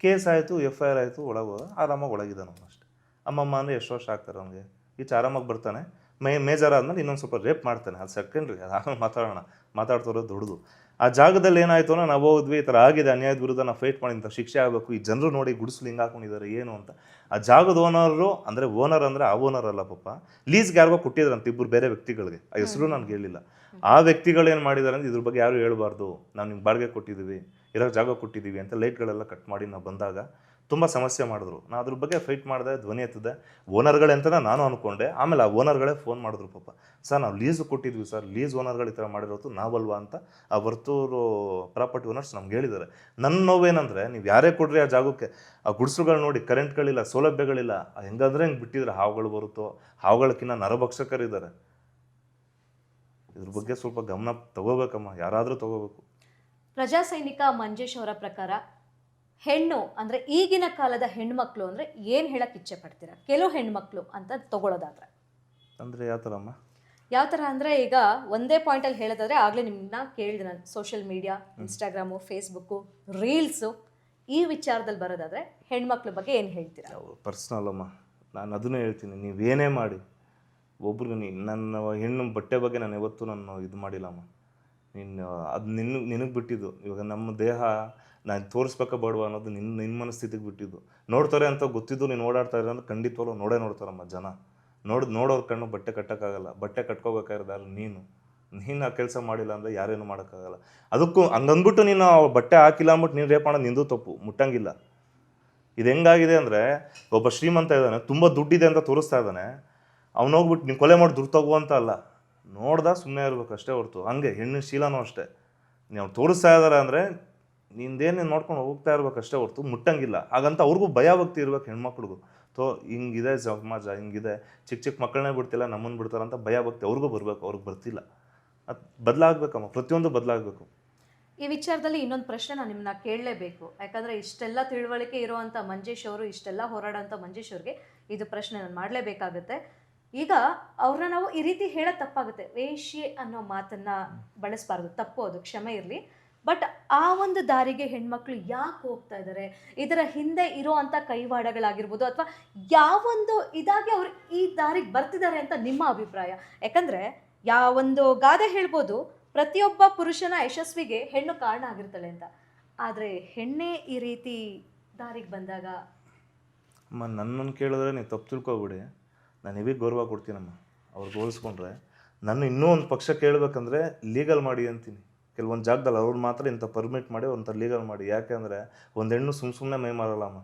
ಕೇಸ್ ಆಯಿತು ಎಫ್ ಐ ಆರ್ ಆಯಿತು ಒಳಗೆ ಆರಾಮಾಗಿ ಒಳಗಿದ್ದಾನಮ್ಮ ಅಷ್ಟೆ. ಅಮ್ಮಮ್ಮ ಅಂದರೆ ಎಷ್ಟು ವರ್ಷ ಆಗ್ತಾರೆ ಅವನಿಗೆ? ಈಚೆ ಆರಾಮಾಗಿ ಬರ್ತಾನೆ. ಮೇ ಮೇಜರ್ ಆದ್ಮೇಲೆ ಇನ್ನೊಂದು ಸ್ವಲ್ಪ ರೇಪ್ ಮಾಡ್ತಾನೆ, ಅದು ಸೆಕೆಂಡ್ರಿ, ಅದು ಆಮೇಲೆ ಮಾತಾಡೋಣ, ಮಾತಾಡ್ತಿರೋದು ದೊಡ್ಡದು ಆ ಜಾಗದಲ್ಲಿ ಏನಾಯ್ತು ಅಂದ್ರೆ ನಾವು ಹೋದ್ವಿ ಈ ಥರ ಆಗಿದೆ, ಅನ್ಯಾಯದ ವಿರುದ್ಧ ನಾವು ಫೈಟ್ ಮಾಡಿ ಇಂಥ ಶಿಕ್ಷೆ ಆಗಬೇಕು, ಈ ಜನರು ನೋಡಿ ಗುಡಿಸಲು ಹಿಂಗೆ ಹಾಕೊಂಡಿದ್ದಾರೆ ಏನು ಅಂತ. ಆ ಜಾಗದ ಓನರು ಅಂದರೆ ಓನರ್ ಅಂದರೆ ಆ ಓನರ್ ಅಲ್ಲ ಪಾಪ. ಲೀಸ್ಗೆ ಯಾರಿಗೋ ಕೊಟ್ಟಿದ್ರಂತ ಇಬ್ಬರು ಬೇರೆ ವ್ಯಕ್ತಿಗಳಿಗೆ. ಆ ಹೆಸರು ನನಗೆ ಹೇಳಿಲ್ಲ. ಆ ವ್ಯಕ್ತಿಗಳು ಏನು ಮಾಡಿದ್ದಾರೆ ಅಂದ್ರೆ ಇದ್ರ ಬಗ್ಗೆ ಯಾರು ಹೇಳ್ಬಾರ್ದು. ನಾವು ನಿಮ್ಗೆ ಬಾಡಿಗೆ ಕೊಟ್ಟಿದ್ದೀವಿ ಇರೋ ಜಾಗ ಕೊಟ್ಟಿದ್ದೀವಿ ಅಂತ ಲೈಟ್ಗಳೆಲ್ಲ ಕಟ್ ಮಾಡಿ ನಾವು ಬಂದಾಗ ತುಂಬ ಸಮಸ್ಯೆ ಮಾಡಿದ್ರು. ನಾನು ಅದ್ರ ಬಗ್ಗೆ ಫೈಟ್ ಮಾಡಿದೆ, ಧ್ವನಿ ಎತ್ತಿದೆ. ಓನರ್ಗಳೇ ಅಂತ ನಾನು ಅಂದ್ಕೊಂಡೆ ಆಮೇಲೆ ಆ ಓನರ್ಗಳೇ ಫೋನ್ ಮಾಡಿದ್ರು ಪಾಪ. ಸರ್, ನಾವು ಲೀಸ್ ಕೊಟ್ಟಿದ್ವಿ ಸರ್. ಲೀಸ್ ಓನರ್ಗಳು ಈ ಥರ ಮಾಡಿರೋದು ನಾವಲ್ವಾ? ಅಂತ ಆ ವರ್ತೂರು ಪ್ರಾಪರ್ಟಿ ಓನರ್ಸ್ ನಮ್ಗೆ ಹೇಳಿದ್ದಾರೆ. ನನ್ನ ನೋವೇನಂದರೆ, ನೀವು ಯಾರೇ ಕೊಡ್ರಿ ಆ ಜಾಗಕ್ಕೆ. ಆ ಗುಡಿಸಲುಗಳು ನೋಡಿ ಕರೆಂಟ್ಗಳಿಲ್ಲ ಸೌಲಭ್ಯಗಳಿಲ್ಲ. ಹೆಂಗಂದ್ರೆ ಹೆಂಗೆ ಬಿಟ್ಟಿದ್ರೆ ಹಾವುಗಳು ಬರುತ್ತೋ? ಹಾವುಗಳಕ್ಕಿಂತ ನರಭಕ್ಷಕರಿದ್ದಾರೆ. ಇದ್ರ ಬಗ್ಗೆ ಸ್ವಲ್ಪ ಗಮನ ತಗೋಬೇಕಮ್ಮ. ಯಾರಾದರೂ ತಗೋಬೇಕು. ಪ್ರಜಾ ಸೈನಿಕ ಮಂಜೇಶ್ ಅವರ ಪ್ರಕಾರ ಹೆಣ್ಣು ಅಂದ್ರೆ ಈಗಿನ ಕಾಲದ ಹೆಣ್ಮಕ್ಳು ಅಂದ್ರೆ ಏನು ಹೇಳಕ್ಕೆ ಇಚ್ಛೆ ಪಡ್ತೀರಾ? ಕೆಲವು ಹೆಣ್ಮಕ್ಳು ಅಂತ ತಗೊಳ್ಳೋದಾದ್ರೆ ಅಂದರೆ ಯಾವ ಥರಮ್ಮ ಯಾವ ಥರ ಅಂದರೆ ಈಗ ಒಂದೇ ಪಾಯಿಂಟಲ್ಲಿ ಹೇಳೋದಾದ್ರೆ ಆಗಲೇ ನಿಮ್ಮನ್ನ ಕೇಳಿದೆ ನಾನು. Social media Instagram Facebook reels ಈ ವಿಚಾರದಲ್ಲಿ ಬರೋದಾದ್ರೆ ಹೆಣ್ಮಕ್ಳ ಬಗ್ಗೆ ಏನು ಹೇಳ್ತೀರಾ? ಪರ್ಸ್ನಲ್ ಅಮ್ಮ. ನಾನು ಅದನ್ನೇ ಹೇಳ್ತೀನಿ. ನೀವೇನೇ ಮಾಡಿ. ಒಬ್ರಿಗೆ ನೀ ನನ್ನ ಹೆಣ್ಣು ಬಟ್ಟೆ ಬಗ್ಗೆ ನಾನು ಯಾವತ್ತೂ ನಾನು ಇದು ಮಾಡಿಲ್ಲಮ್ಮ ನೀನು ಅದು ನಿನ್ನ ನಿನಗೆ ಬಿಟ್ಟಿದ್ದು. ಇವಾಗ ನಮ್ಮ ದೇಹ ನಾನು ತೋರಿಸ್ಬೇಕಾ ಬೇಡವಾ ಅನ್ನೋದು ನಿನ್ನ ನಿನ್ನ ಮನಸ್ಥಿತಿಗೆ ಬಿಟ್ಟಿದ್ದು. ನೋಡ್ತಾರೆ ಅಂತ ಗೊತ್ತಿದ್ದು ನೀನು ಓಡಾಡ್ತಾ ಇರೋ ಅಂದ್ರೆ ಖಂಡಿತವಾಗ್ಲೂ ನೋಡೇ ನೋಡ್ತಾರಮ್ಮ ಜನ. ನೋಡಿದ್ ನೋಡೋರು ಕಣ್ಣು ಬಟ್ಟೆ ಕಟ್ಟೋಕ್ಕಾಗಲ್ಲ. ಬಟ್ಟೆ ಕಟ್ಕೋಬೇಕಾದ್ರೆ ನೀನು. ನೀನು ಆ ಕೆಲಸ ಮಾಡಿಲ್ಲ ಅಂದರೆ ಯಾರೇನು ಮಾಡೋಕ್ಕಾಗಲ್ಲ. ಅದಕ್ಕೂ ಹಂಗಂದ್ಬಿಟ್ಟು ನೀನು ಬಟ್ಟೆ ಹಾಕಿಲ್ಲ ಅಂದ್ಬಿಟ್ಟು ನೀನು ರೇಪ್ ನಿಂದು ತಪ್ಪು. ಮುಟ್ಟಂಗಿಲ್ಲ. ಇದು ಹೆಂಗಾಗಿದೆ ಅಂದರೆ ಒಬ್ಬ ಶ್ರೀಮಂತ ಇದ್ದಾನೆ, ತುಂಬ ದುಡ್ಡಿದೆ ಅಂತ ತೋರಿಸ್ತಾ ಇದ್ದಾನೆ. ಹೋಗ್ಬಿಟ್ಟು ನೀನು ಕೊಲೆ ಮಾಡಿ ದುಡ್ಡು ತಗೋ ಅಂತ ಅಲ್ಲ. ನೋಡ್ದ ಸುಮ್ಮನೆ ಇರ್ಬೇಕು ಅಷ್ಟೇ ಹೊರ್ತು. ಹಂಗೆ ಹೆಣ್ಣು ಶೀಲನೂ ಅಷ್ಟೇ. ನೀವು ತೋರಿಸ್ತಾ ಇದ್ದಾರೆ ಅಂದರೆ ನಿಂದೇನು ನೋಡ್ಕೊಂಡು ಹೋಗ್ತಾ ಇರ್ಬೇಕು ಅಷ್ಟೇ ಹೊರ್ತು ಮುಟ್ಟಂಗಿಲ್ಲ. ಹಾಗಂತ ಅವ್ರಿಗೂ ಭಯ ಭಕ್ತಿ ಇರ್ಬೇಕು ಹೆಣ್ಮಕ್ಳಿಗೂ. ತೋ ಹಿಂಗಿದೆ ಸಮಾಜ ಹಿಂಗಿದೆ. ಚಿಕ್ಕ ಚಿಕ್ಕ ಮಕ್ಕಳನ್ನೇ ಬಿಡ್ತಿಲ್ಲ ನಮ್ಮನ್ನು ಬಿಡ್ತಾರಂತ ಅಂತ ಭಯ ಭಕ್ತಿ ಅವ್ರಿಗೂ ಬರಬೇಕು ಅವ್ರಿಗೆ ಬರ್ತಿಲ್ಲ. ಅದು ಬದಲಾಗಬೇಕಮ್ಮ ಪ್ರತಿಯೊಂದು ಬದಲಾಗಬೇಕು. ಈ ವಿಚಾರದಲ್ಲಿ ಇನ್ನೊಂದು ಪ್ರಶ್ನೆ ನಾನು ನಿಮ್ಮನ್ನ ಕೇಳಲೇಬೇಕು. ಯಾಕಂದರೆ ಇಷ್ಟೆಲ್ಲ ತಿಳುವಳಿಕೆ ಇರುವಂಥ ಮಂಜೇಶ್ ಅವರು ಇಷ್ಟೆಲ್ಲ ಹೋರಾಡೋಂಥ ಮಂಜೇಶ್ ಅವ್ರಿಗೆ ಇದು ಪ್ರಶ್ನೆ ನಾನು ಮಾಡಲೇಬೇಕಾಗುತ್ತೆ. ಈಗ ಅವ್ರನ್ನ ನಾವು ಈ ರೀತಿ ಹೇಳೋ ತಪ್ಪಾಗುತ್ತೆ. ವೇಶ್ಯೆ ಅನ್ನೋ ಮಾತನ್ನ ಬಳಸಬಾರ್ದು. ತಪ್ಪು ಅದು ಕ್ಷಮೆ ಇರಲಿ. ಬಟ್ ಆ ಒಂದು ದಾರಿಗೆ ಹೆಣ್ಮಕ್ಳು ಯಾಕೆ ಹೋಗ್ತಾ ಇದ್ದಾರೆ ಇದರ ಹಿಂದೆ ಇರೋ ಇರೋವಂಥ ಕೈವಾಡಗಳಾಗಿರ್ಬೋದು ಅಥವಾ ಯಾವೊಂದು ಇದಾಗಿ ಅವ್ರು ಈ ದಾರಿಗೆ ಬರ್ತಿದ್ದಾರೆ ಅಂತ ನಿಮ್ಮ ಅಭಿಪ್ರಾಯ? ಯಾಕಂದರೆ ಯಾವೊಂದು ಗಾದೆ ಹೇಳ್ಬೋದು, ಪ್ರತಿಯೊಬ್ಬ ಪುರುಷನ ಯಶಸ್ವಿಗೆ ಹೆಣ್ಣು ಕಾರಣ ಆಗಿರ್ತಾಳೆ ಅಂತ. ಆದರೆ ಹೆಣ್ಣೆ ಈ ರೀತಿ ದಾರಿಗೆ ಬಂದಾಗ? ಅಮ್ಮ, ನನ್ನನ್ನು ಕೇಳಿದ್ರೆ ನೀವು ತಪ್ಪು ತಿಳ್ಕೊಬಿಡಿ ನಾನು ಇವಿಗೆ ಗೌರವ ಕೊಡ್ತೀನಮ್ಮ. ಅವ್ರಿಗೆ ಹೋಲಿಸ್ಕೊಂಡ್ರೆ ನಾನು ಇನ್ನೂ ಒಂದು ಪಕ್ಷ ಕೇಳಬೇಕಂದ್ರೆ ಲೀಗಲ್ ಮಾಡಿ ಅಂತೀನಿ. ಕೆಲವೊಂದು ಜಾಗದಲ್ಲಿ ಅವ್ರು ಮಾತ್ರ ಇಂಥ ಪರ್ಮಿಟ್ ಮಾಡಿ ಒಂಥರ ಲೀಗಲ್ ಮಾಡಿ. ಯಾಕೆಂದರೆ ಒಂದು ಹೆಣ್ಣು ಸುಮ್ಮ ಸುಮ್ಮನೆ ಮೈ ಮಾರಲ್ಲಮ್ಮ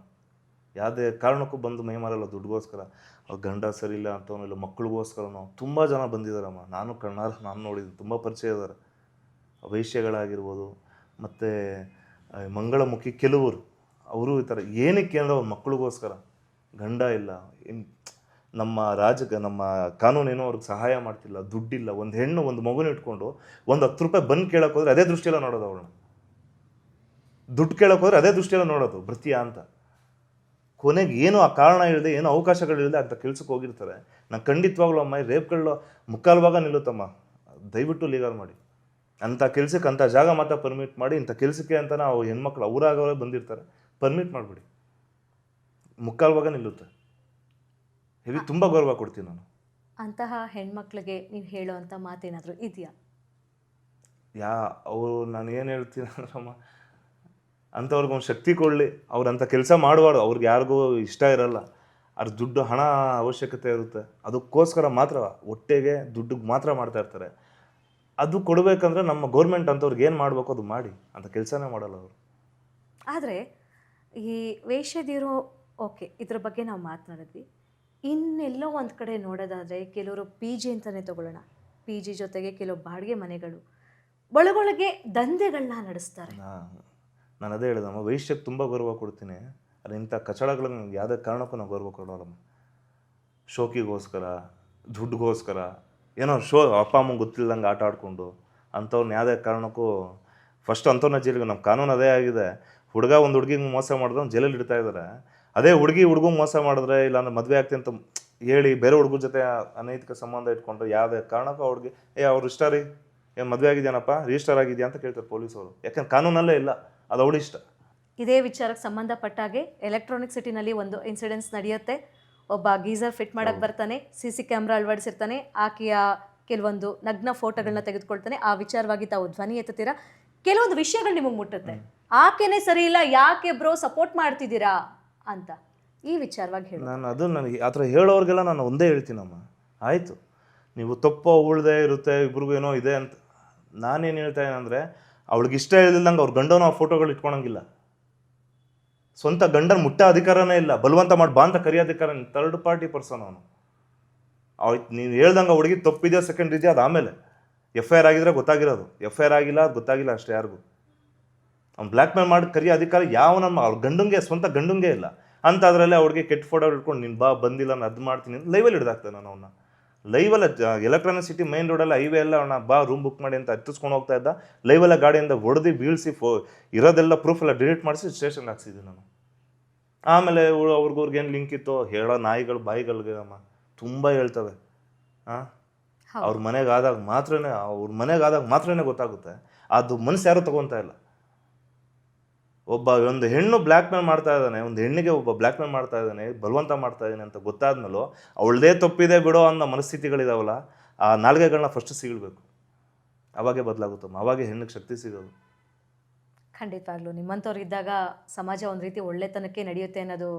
ಯಾವುದೇ ಕಾರಣಕ್ಕೂ ಬಂದು ಮೈ ಮಾರಲ್ಲ ದುಡ್ಡುಗೋಸ್ಕರ ಅವ್ರ ಗಂಡ ಸರಿ ಇಲ್ಲ ಅಂತವನು ಇಲ್ಲ ಮಕ್ಕಳಿಗೋಸ್ಕರನೋ ತುಂಬ ಜನ ಬಂದಿದ್ದಾರಮ್ಮ ನಾನು ಕಣ್ಣಾರ, ನಾನು ನೋಡಿದ್ದು ತುಂಬ ಪರಿಚಯ ಇದ್ದಾರೆ ವೈಶ್ಯಗಳಾಗಿರ್ಬೋದು ಮತ್ತು ಮಂಗಳಮುಖಿ ಕೆಲವರು, ಅವರು ಈ ಥರ ಏನಕ್ಕೆ ಅಂದ್ರೆ ಅವ್ರ ಮಕ್ಕಳಿಗೋಸ್ಕರ ಗಂಡ ಇಲ್ಲ ನಮ್ಮ ರಾಜಕ ನಮ್ಮ ಕಾನೂನೇನೋ ಅವ್ರಿಗೆ ಸಹಾಯ ಮಾಡ್ತಿಲ್ಲ, ದುಡ್ಡಿಲ್ಲ, ಒಂದು ಹೆಣ್ಣು, ಒಂದು ಮಗುನ ಇಟ್ಕೊಂಡು ಒಂದು ಹತ್ತು ರೂಪಾಯಿ ಬಂದು ಕೇಳೋಕೆ ಹೋದ್ರೆ ಅದೇ ದೃಷ್ಟಿಯಲ್ಲ ನೋಡೋದು ಅವಳನ್ನ ದುಡ್ಡು ಕೇಳೋಕೆ ಹೋದ್ರೆ ಅದೇ ದೃಷ್ಟಿಯಲ್ಲ ನೋಡೋದು ಭೃತಿಯ ಅಂತ. ಕೊನೆಗೆ ಏನು ಆ ಕಾರಣ ಇಲ್ಲದೆ ಏನು ಅವಕಾಶಗಳಿಲ್ಲದೆ ಅಂತ ಕೆಲ್ಸಕ್ಕೆ ಹೋಗಿರ್ತಾರೆ. ನಾನು ಖಂಡಿತವಾಗ್ಲೂ ಅಮ್ಮ ರೇಪ್ಗಳು ಮುಕ್ಕಾಲ್ವಾಗ ನಿಲ್ಲುತ್ತಮ್ಮ. ದಯವಿಟ್ಟು ಲೀಗಲ್ ಮಾಡಿ. ಅಂಥ ಕೆಲಸಕ್ಕೆ ಅಂಥ ಜಾಗ ಮಾತ್ರ ಪರ್ಮಿಟ್ ಮಾಡಿ, ಇಂಥ ಕೆಲಸಕ್ಕೆ ಅಂತ ನಾವು ಹೆಣ್ಮಕ್ಳು ಅವರಾಗವರೇ ಬಂದಿರ್ತಾರೆ. ಪರ್ಮಿಟ್ ಮಾಡಿಬಿಡಿ. ಮುಕ್ಕಾಲ್ವಾಗ ನಿಲ್ಲುತ್ತೆ. ಹೆವಿ ತುಂಬ ಗೌರವ ಕೊಡ್ತೀನಿ ನಾನು. ಅಂತಹ ಹೆಣ್ಮಕ್ಳಿಗೆ ನೀವು ಹೇಳುವಂಥ ಮಾತೇನಾದರೂ ಇದೆಯಾ? ಯಾ ಅವರು ನಾನು ಏನು ಹೇಳ್ತೀನಿ ಅಂದ್ರಮ್ಮ ಅಂಥವ್ರಿಗೆ ಒಂದು ಶಕ್ತಿ ಕೊಡಲಿ. ಅವ್ರು ಅಂಥ ಕೆಲಸ ಮಾಡಬಾರ್ದು ಅವ್ರಿಗೆ ಯಾರಿಗೂ ಇಷ್ಟ ಇರಲ್ಲ. ಅದ್ರ ದುಡ್ಡು ಹಣ ಅವಶ್ಯಕತೆ ಇರುತ್ತೆ. ಅದಕ್ಕೋಸ್ಕರ ಮಾತ್ರ ಹೊಟ್ಟೆಗೆ ದುಡ್ಡಿಗೆ ಮಾತ್ರ ಮಾಡ್ತಾ ಇರ್ತಾರೆ. ಅದು ಕೊಡಬೇಕಂದ್ರೆ ನಮ್ಮ ಗೌರ್ಮೆಂಟ್ ಅಂಥವ್ರಿಗೆ ಏನು ಮಾಡಬೇಕು ಅದು ಮಾಡಿ ಅಂತ ಕೆಲಸನೇ ಮಾಡಲ್ಲ ಅವರು. ಆದರೆ ಈ ವೇಷದಿರೋ ಓಕೆ ಇದ್ರ ಬಗ್ಗೆ ನಾವು ಮಾತನಾಡಿದ್ವಿ. ಇನ್ನೆಲ್ಲೋ ಒಂದು ಕಡೆ ನೋಡೋದಾದರೆ ಕೆಲವರು ಪಿ ಜಿ ಅಂತಲೇ ತಗೊಳ್ಳೋಣ. ಪಿ ಜಿ ಜೊತೆಗೆ ಕೆಲವು ಬಾಡಿಗೆ ಮನೆಗಳು. ಒಳಗೊಳಗೆ ದಂಧೆಗಳನ್ನ ನಡೆಸ್ತಾರೆ. ನಾನು ಅದೇ ಹೇಳಿದಮ್ಮ ವೈಶ್ಯಕ್ಕೆ ತುಂಬ ಗೌರವ ಕೊಡ್ತೀನಿ. ಆದರೆ ಇಂಥ ಕಚಡಗಳನ್ನು ಯಾವುದೇ ಕಾರಣಕ್ಕೂ ನಾವು ಗೌರವ ಕೊಡೋಲ್ಲಮ್ಮ ಶೋಕಿಗೋಸ್ಕರ, ದುಡ್ಡುಗೋಸ್ಕರ, ಏನೋ ಶೋ, ಅಪ್ಪ, ಅಮ್ಮಂಗೆ ಗೊತ್ತಿಲ್ಲದಂಗೆ ಆಟ ಆಡಿಕೊಂಡು ಅಂಥವ್ರನ್ನ ಯಾವುದೇ ಕಾರಣಕ್ಕೂ ಫಸ್ಟ್ ಅಂಥವ್ರನ್ನ ಜೈಲಿಗೆ ನಮ್ಮ ಕಾನೂನು ಅದೇ ಆಗಿದೆ. ಹುಡುಗ ಒಂದು ಹುಡುಗಿಗೆ ಮೋಸ ಮಾಡಿದ್ರೆ ಜೈಲಲ್ಲಿ ಇಡ್ತಾ ಇದ್ದಾರೆ ಅದೇ ಹುಡುಗಿ ಹುಡುಗ ಮೋಸ ಮಾಡಿದ್ರೆ ಇಲ್ಲಾಂದ್ರೆ ಮದುವೆ ಆಗ್ತೀನಿ ಅಂತ ಹೇಳಿ ಬೇರೆ ಹುಡುಗರ ಜೊತೆ ಅನೈತಿಕ ಸಂಬಂಧ ಇಟ್ಕೊಂಡ್ರೆ ಯಾವುದೇ ಕಾರಣಕ್ಕೂ ಅವ್ರಿಗೆ ಏ ಅವ್ರು ಇಷ್ಟ ರೀ. ಏನು ಮದುವೆ ಆಗಿದ್ಯಾನಪ್ಪ? ರಿಜಿಸ್ಟರ್ ಆಗಿದೆಯಾ? ಅಂತ ಕೇಳ್ತಾರೆ ಪೊಲೀಸವರು. ಯಾಕಂದ್ರೆ ಕಾನೂನಲ್ಲೇ ಇಲ್ಲ. ಅದು ಅವಳು ಇಷ್ಟ. ಇದೇ ವಿಚಾರಕ್ಕೆ ಸಂಬಂಧಪಟ್ಟಾಗೆ ಎಲೆಕ್ಟ್ರಾನಿಕ್ ಸಿಟಿನಲ್ಲಿ ಒಂದು ಇನ್ಸಿಡೆನ್ಸ್ ನಡೆಯುತ್ತೆ. ಒಬ್ಬ ಗೀಸರ್ ಫಿಟ್ ಮಾಡಕ್ ಬರ್ತಾನೆ ಸಿ ಸಿ ಕ್ಯಾಮ್ರಾ ಅಳವಡಿಸಿರ್ತಾನೆ ಆಕೆಯ ಕೆಲವೊಂದು ನಗ್ನ ಫೋಟೋಗಳನ್ನ ತೆಗೆದುಕೊಳ್ತಾನೆ. ಆ ವಿಚಾರವಾಗಿ ತಾವು ಧ್ವನಿ ಎತ್ತುತ್ತೀರಾ? ಕೆಲವೊಂದು ವಿಷಯಗಳು ನಿಮಗೆ ಮುಟ್ಟುತ್ತೆ. ಆಕೆನೆ ಸರಿ ಇಲ್ಲ ಯಾಕೆ ಬ್ರೋ ಸಪೋರ್ಟ್ ಮಾಡ್ತಿದ್ದೀರಾ? ಅಂತ. ಈ ವಿಚಾರವಾಗಿ ಹೇಳಿ. ನಾನು ಅದು ನನಗೆ ಆ ಥರ ಹೇಳೋರಿಗೆಲ್ಲ ನಾನು ಒಂದೇ ಹೇಳ್ತೀನಮ್ಮ. ಆಯಿತು. ನೀವು ತಪ್ಪೋ ಉಳ್ದೇ ಇರುತ್ತೆ, ಇಬ್ರಿಗೂ ಏನೋ ಇದೆ ಅಂತ. ನಾನೇನು ಹೇಳ್ತಾ ಏನಂದರೆ ಅವಳಿಗೆ ಇಷ್ಟ ಇಲ್ದಂಗೆ ಅವ್ರ ಗಂಡನೂ ಆ ಫೋಟೋಗಳು ಇಟ್ಕೊಳಂಗಿಲ್ಲ. ಸ್ವಂತ ಗಂಡನ ಮುಟ್ಟ ಅಧಿಕಾರನೇ ಇಲ್ಲ. ಬಲವಂತ ಮಾಡಿ ಬಾಂತ ಕರಿಯೋ ಅಧಿಕಾರ ಥರ್ಡ್ ಪಾರ್ಟಿ ಪರ್ಸನ್ ಅವನು. ಆಯ್ತು, ನೀನು ಹೇಳ್ದಂಗೆ ಹುಡುಗಿ ತಪ್ಪಿದೆಯೋ ಸೆಕೆಂಡ್ ಇದೆಯಾ ಅದು ಆಮೇಲೆ ಎಫ್ ಐ ಆರ್ ಆಗಿದ್ರೆ ಗೊತ್ತಾಗಿರೋದು. ಎಫ್ ಐ ಆರ್ ಆಗಿಲ್ಲ, ಅದು ಗೊತ್ತಾಗಿಲ್ಲ ಅಷ್ಟೇ ಯಾರಿಗೂ. ಅವ್ನು ಬ್ಲ್ಯಾಕ್ ಮೇಲ್ ಮಾಡಿ ಕರಿಯ ಅಧಿಕಾರ ಯಾವ ನಮ್ಮ ಅವ್ರ ಗಂಡಂಗೆ ಸ್ವಂತ ಗಂಡಂಗೆ ಇಲ್ಲ. ಅಂತ ಅದರಲ್ಲೇ ಅವ್ರಿಗೆ ಕೆಟ್ಟ ಫೋಟೋ ಇಟ್ಕೊಂಡು ನೀನು ಬಾ ಬಂದಿಲ್ಲ ನಾನು ಅದು ಮಾಡ್ತೀನಿ ಅಂತ ಲೈವಲ್ಲಿ ಹಿಡ್ದಾಗ್ತದೆ ನಾನು ಅವನ್ನ ಲೈವಲ್ಲ ಎಲೆಕ್ಟ್ರಾನಿಕ್ ಸಿಟಿ ಮೈನ್ ರೋಡಲ್ಲಿ ಹೈವೇ ಎಲ್ಲ ಅವನ ಬಾ ರೂಮ್ ಬುಕ್ ಮಾಡಿ ಅಂತ ಹತ್ತಿಸ್ಕೊಂಡು ಹೋಗ್ತಾ ಇದ್ದ. ಲೈವಲ್ಲ ಗಾಡಿಯಿಂದ ಹೊಡೆದು ಬೀಳಿಸಿ ಫೋ ಇರೋದೆಲ್ಲ ಪ್ರೂಫ್ ಎಲ್ಲ ಡಿಲೀಟ್ ಮಾಡಿಸಿ ಸ್ಟೇಷನ್ಗೆ ಹಾಕ್ಸಿದ್ದೆ ನಾನು. ಆಮೇಲೆ ಅವ್ರಿಗವ್ರಿಗೆ ಏನು ಲಿಂಕ್ ಇತ್ತು ಹೇಳೋ ನಾಯಿಗಳು ಬಾಯಿಗಳಿಗೆ ನಮ್ಮ ತುಂಬ ಹೇಳ್ತವೆ. ಹಾಂ. ಅವ್ರ ಮನೆಗೆ ಆದಾಗ ಮಾತ್ರನೇ ಅವ್ರ ಮನೆಗೆ ಆದಾಗ ಮಾತ್ರನೇ ಗೊತ್ತಾಗುತ್ತೆ. ಅದು ಮನಸ್ಸು ಯಾರೂ ತಗೊತಾ ಇಲ್ಲ. ಒಬ್ಬ ಒಂದು ಹೆಣ್ಣು ಬ್ಲ್ಯಾಕ್ ಮೇಲ್ ಮಾಡ್ತಾ ಇದ್ದಾನೆ, ಒಂದು ಹೆಣ್ಣಿಗೆ ಒಬ್ಬ ಬ್ಲ್ಯಾಕ್ ಮೇಲ್ ಮಾಡ್ತಾ ಇದ್ದಾನೆ, ಬಲವಂತ ಮಾಡ್ತಾ ಇದ್ದಾನೆ ಅಂತ ಗೊತ್ತಾದ್ಮೇಲೂ ಅವಳದೇ ತಪ್ಪಿದೆ ಬಿಡೋ ಅನ್ನೋ ಮನಸ್ಥಿತಿಗಳಿದಾವಲ್ಲ, ಆ ನಾಲ್ಗೆಗಳನ್ನ ಫಸ್ಟ್ ಸಿಗಬೇಕು ಅವಾಗೆ ಬದಲಾಗುತ್ತಮ್ಮ ಅವಾಗೆ ಹೆಣ್ಣಿಗೆ ಶಕ್ತಿ ಸಿಗೋದು. ಖಂಡಿತವಾಗ್ಲೂ ನಿಮ್ಮಂಥವ್ರು ಇದ್ದಾಗ ಸಮಾಜ ಒಂದು ರೀತಿ ಒಳ್ಳೆತನಕ್ಕೆ ನಡೆಯುತ್ತೆ ಅನ್ನೋದು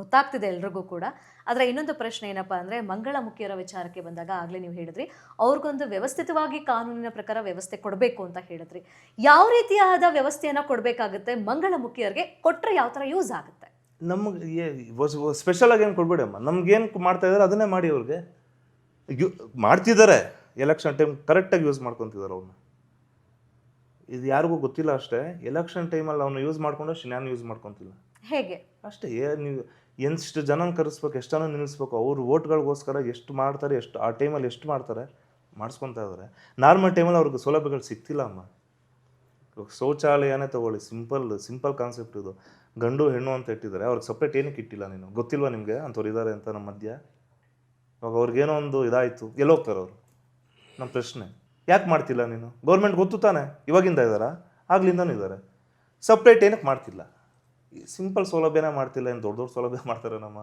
ಗೊತ್ತಾಗ್ತಿದೆ ಎಲ್ರಿಗೂ ಕೂಡ. ಆದರೆ ಇನ್ನೊಂದು ಪ್ರಶ್ನೆ ಏನಪ್ಪ ಅಂದರೆ ಮಂಗಳಮುಖಿಯರ ವಿಚಾರಕ್ಕೆ ಬಂದಾಗ ಆಗಲೇ ನೀವು ಹೇಳಿದ್ರಿ ಅವ್ರಿಗೊಂದು ವ್ಯವಸ್ಥಿತವಾಗಿ ಕಾನೂನಿನ ಪ್ರಕಾರ ವ್ಯವಸ್ಥೆ ಕೊಡಬೇಕು ಅಂತ ಹೇಳಿದ್ರಿ. ಯಾವ ರೀತಿಯಾದ ವ್ಯವಸ್ಥೆಯನ್ನು ಕೊಡಬೇಕಾಗುತ್ತೆ ಮಂಗಳಮುಖಿಯರಿಗೆ ಕೊಟ್ಟರೆ ಯಾವ ಥರ ಯೂಸ್ ಆಗುತ್ತೆ? ನಮಗೆ ಸ್ಪೆಷಲಾಗಿ ಏನು ಕೊಡ್ಬೇಡಿ ಅಮ್ಮ ನಮ್ಗೇನು ಮಾಡ್ತಾ ಇದ್ದಾರೆ ಅದನ್ನೇ ಮಾಡಿ ಅವ್ರಿಗೆ. ಯು ಮಾಡ್ತಿದ್ದಾರೆ ಎಲೆಕ್ಷನ್ ಟೈಮ್ ಕರೆಕ್ಟಾಗಿ ಯೂಸ್ ಮಾಡ್ಕೊತಿದ್ದಾರೆ ಅವ್ರನ್ನ ಇದು ಯಾರಿಗೂ ಗೊತ್ತಿಲ್ಲ ಅಷ್ಟೇ ಎಲೆಕ್ಷನ್ ಟೈಮಲ್ಲಿ ಅವನು ಯೂಸ್ ಮಾಡ್ಕೊಂಡು ನಾನು ಯೂಸ್ ಮಾಡ್ಕೊತಿಲ್ಲ. ಹೇಗೆ? ಅಷ್ಟೇ ನೀವು ಎಷ್ಟು ಜನ ಕರೆಸ್ಬೇಕು ಎಷ್ಟು ಜನ ನಿಲ್ಲಿಸ್ಬೇಕು, ಅವ್ರ ಓಟ್ಗಳಿಗೋಸ್ಕರ ಎಷ್ಟು ಮಾಡ್ತಾರೆ, ಎಷ್ಟು, ಆ ಟೈಮಲ್ಲಿ ಎಷ್ಟು ಮಾಡ್ತಾರೆ ಮಾಡಿಸ್ಕೊತಾ ಇದ್ದಾರೆ. ನಾರ್ಮಲ್ ಟೈಮಲ್ಲಿ ಅವ್ರಿಗೆ ಸೌಲಭ್ಯಗಳು ಸಿಗ್ತಿಲ್ಲ ಅಮ್ಮ. ಇವಾಗ ಶೌಚಾಲಯನೇ ತಗೊಳ್ಳಿ, ಸಿಂಪಲ್ ಸಿಂಪಲ್ ಕಾನ್ಸೆಪ್ಟ್ ಇದು. ಗಂಡು, ಹೆಣ್ಣು ಅಂತ ಇಟ್ಟಿದ್ದಾರೆ. ಅವ್ರಿಗೆ ಸಪ್ರೇಟ್ ಏನಕ್ಕೆ ಇಟ್ಟಿಲ್ಲ ನೀನು? ಗೊತ್ತಿಲ್ವಾ ನಿಮಗೆ? ಅಂಥವ್ರು ಇದ್ದಾರೆ ಅಂತ ನಮ್ಮ ಮಧ್ಯ? ಇವಾಗ ಅವ್ರಿಗೇನೋ ಒಂದು ಇದಾಯಿತು. ಎಲ್ಲೋಗ್ತಾರೆ ಅವರು? ನಮ್ಮ ಪ್ರಶ್ನೆ. ಯಾಕೆ ಮಾಡ್ತಿಲ್ಲ ನೀನು? ಗೌರ್ಮೆಂಟ್ ಗೊತ್ತು ತಾನೆ? ಇವಾಗಿಂದ ಇದ್ದಾರಾ? ಆಗ್ಲಿಂದನೂ ಇದ್ದಾರೆ. ಸಪ್ರೇಟ್ ಏನಕ್ಕೆ ಮಾಡ್ತಿಲ್ಲ? ಸಿಂಪಲ್ ಸೌಲಭ್ಯನ ಮಾಡ್ತಿಲ್ಲ ಏನು ದೊಡ್ಡ ದೊಡ್ಡ ಸೌಲಭ್ಯ ಮಾಡ್ತಾರೆ ನಮ್ಮ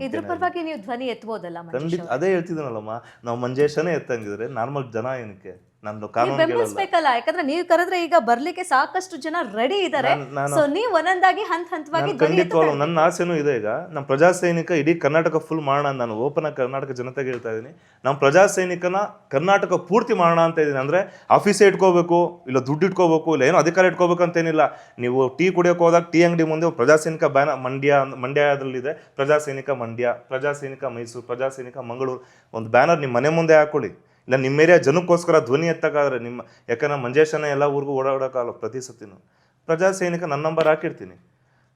ಇದ್ರ ಪರವಾಗಿ ನೀವು ಧ್ವನಿ ಎತ್ತಬೋದಲ್ಲ ಖಂಡಿತ ಅದೇ ಹೇಳ್ತಿದ್ದೀನಲ್ಲಮ್ಮ. ನಾವು ಮಂಜೇಶನೇ ಎತ್ತಂಗಿದ್ರೆ ನಾರ್ಮಲ್ ಜನ ಏನಕ್ಕೆ? ನಂದು ಬೆಂಬಲಿಸ್ಬೇಕಲ್ಲ ಯಾಕಂದ್ರೆ ನೀವು ಕರೆದ್ರೆ ಈಗ ಬರ್ಲಿಕ್ಕೆ ಸಾಕಷ್ಟು ಜನ ರೆಡಿ ಇದ್ದಾರೆ ಸೊ ನೀವು ಒಂದೊಂದಾಗಿ ಹಂತ ಹಂತವಾಗಿ ಖಂಡಿತವಾಗ್ಲೂ ನನ್ನ ಆಸೆನೂ ಇದೆ ಈಗ. ನಮ್ಮ ಪ್ರಜಾ ಸೈನಿಕ ಇಡೀ ಕರ್ನಾಟಕ ಫುಲ್ ಮಾಡೋಣ ನಾನು ಓಪನ್ ಆಗಿ ಕರ್ನಾಟಕ ಜನತೆಗೆ ಹೇಳ್ತಾ ಇದ್ದೀನಿ ನಮ್ಮ ಪ್ರಜಾ ಸೈನಿಕನ ಕರ್ನಾಟಕ ಪೂರ್ತಿ ಮಾಡೋಣ ಅಂತ ಇದ್ದೀನಿ ಅಂದ್ರೆ ಆಫೀಸೇ ಇಟ್ಕೋಬೇಕು ಇಲ್ಲ ದುಡ್ಡು ಇಟ್ಕೋಬೇಕು ಇಲ್ಲ ಏನೋ ಅಧಿಕಾರ ಇಟ್ಕೋಬೇಕು ಅಂತೇನಿಲ್ಲ. ನೀವು ಟೀ ಕುಡಿಯೋಕೆ ಹೋದಾಗ ಟೀ ಅಂಗಡಿ ಮುಂದೆ ಪ್ರಜಾ ಸೈನಿಕ ಬ್ಯಾನ ಮಂಡ್ಯ ಮಂಡ್ಯದಲ್ಲಿದೆ ಪ್ರಜಾ ಸೈನಿಕ ಮಂಡ್ಯ ಪ್ರಜಾ ಸೈನಿಕ ಮೈಸೂರು ಪ್ರಜಾ ಸೈನಿಕ ಮಂಗಳೂರು. ಒಂದು ಬ್ಯಾನರ್ ನಿಮ್ಮ ಮನೆ ಮುಂದೆ ಹಾಕೊಳ್ಳಿ. ಇಲ್ಲ ನಿಮ್ಮ ಏರಿಯಾ ಜನಕ್ಕೋಸ್ಕರ ಧ್ವನಿ ಎತ್ತಕ್ಕಾದ್ರೆ ನಿಮ್ಮ, ಯಾಕಂದ್ರೆ ಮಂಜೇಶನ ಎಲ್ಲ ಊರಿಗೂ ಓಡಾಡೋಕ್ಕಾಗಲ್ಲ ಪ್ರತಿ ಸತಿನೂ. ಪ್ರಜಾ ಸೈನಿಕ ನನ್ನ ನಂಬರ್ ಹಾಕಿರ್ತೀನಿ.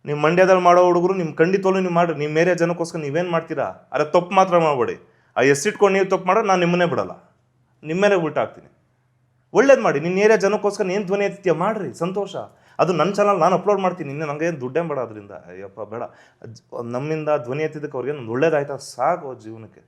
ನಿಮ್ಮ ಮಂಡ್ಯದಲ್ಲಿ ಮಾಡೋ ಹುಡುಗರು ನಿಮ್ಮ ಖಂಡಿತವಲ್ಲೂ ನೀವು ಮಾಡಿರಿ. ನಿಮ್ಮ ಏರಿಯಾ ಜನಕ್ಕೋಸ್ಕರ ನೀವೇನು ಮಾಡ್ತೀರಾ? ಅರೆ ತಪ್ಪು ಮಾತ್ರ ಮಾಡಬೇಡಿ. ಆ ಎಸ್ಸಿಟ್ಕೊಂಡು ನೀವು ತಪ್ಪು ಮಾಡೋ ನಾನು ನಿಮ್ಮನ್ನೇ ಬಿಡಲ್ಲ. ನಿಮ್ಮ ಮೇಲೆ ಉಲ್ಟಾ ಹಾಕ್ತೀನಿ. ಒಳ್ಳೇದು ಮಾಡಿ. ನಿನ್ನ ಏರಿಯಾ ಜನಕ್ಕೋಸ್ಕರ ಏನು ಧ್ವನಿ ಎತ್ತೀಯ ಮಾಡಿರಿ. ಸಂತೋಷ. ಅದು ನನ್ನ ಚಾನಲ್ ನಾನು ಅಪ್ಲೋಡ್ ಮಾಡ್ತೀನಿ. ಇನ್ನು ನನಗೆ ಏನು ದುಡ್ಡೇ ಬೇಡ ಅದರಿಂದ. ಅಯ್ಯಪ್ಪ, ಬೇಡ. ನಮ್ಮಿಂದ ಧ್ವನಿ ಎತ್ತಿದ್ದಕ್ಕೆ ಅವ್ರಿಗೆ ಒಂದು ಒಳ್ಳೇದಾಯ್ತಾ? ಸಾಕು ಜೀವನಕ್ಕೆ.